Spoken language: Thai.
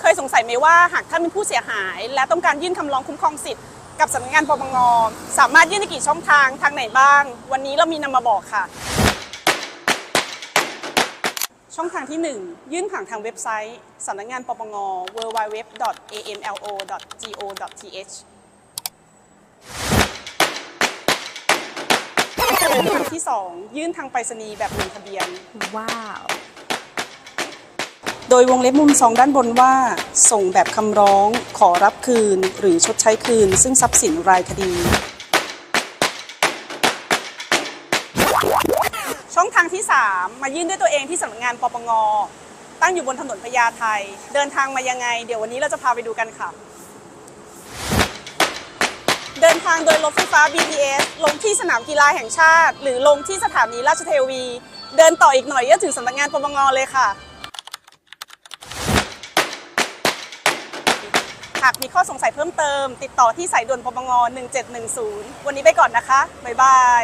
เคยสงสัยไหมว่าหากท่านเป็นผู้เสียหาย และต้องการยื่นคำร้องคุ้มครองสิทธิ์กับสำนักงานปปงสามารถยื่นได้กี่ช่องทางทางไหนบ้าง วันนี้เรามีนำมาบอกค่ะ ช่องทางที่ 1 ยื่นผ่านทางเว็บไซต์สำนักงานปปง www.amlo.go.th ช่องทางที่ 2 ยื่นทางไปรษณีย์แบบลงทะเบียนว้าว โดยวงเล็บมุมซองด้านบนว่า ส่งแบบคำร้องขอรับคืน หรือชดใช้คืน ซึ่งทรัพย์สินรายคดี ช่องทางที่ 3 มายื่นด้วยตัวเองที่สำนักงานปปงตั้งอยู่บนถนนพญาไทเดินทางมายังไง เดี๋ยววันนี้เราจะพาไปดูกันค่ะ เดินทางโดยรถไฟฟ้า BTS ลงที่สนามกีฬาแห่งชาติ หรือลงที่สถานีราชเทวี เดินต่ออีกหน่อยก็ถึงสำนักงานปปงเลยค่ะ หากมีข้อสงสัยเพิ่มเติม ติดต่อที่สายด่วนปปง1710 วันนี้ไปก่อนนะคะ บ๊ายบาย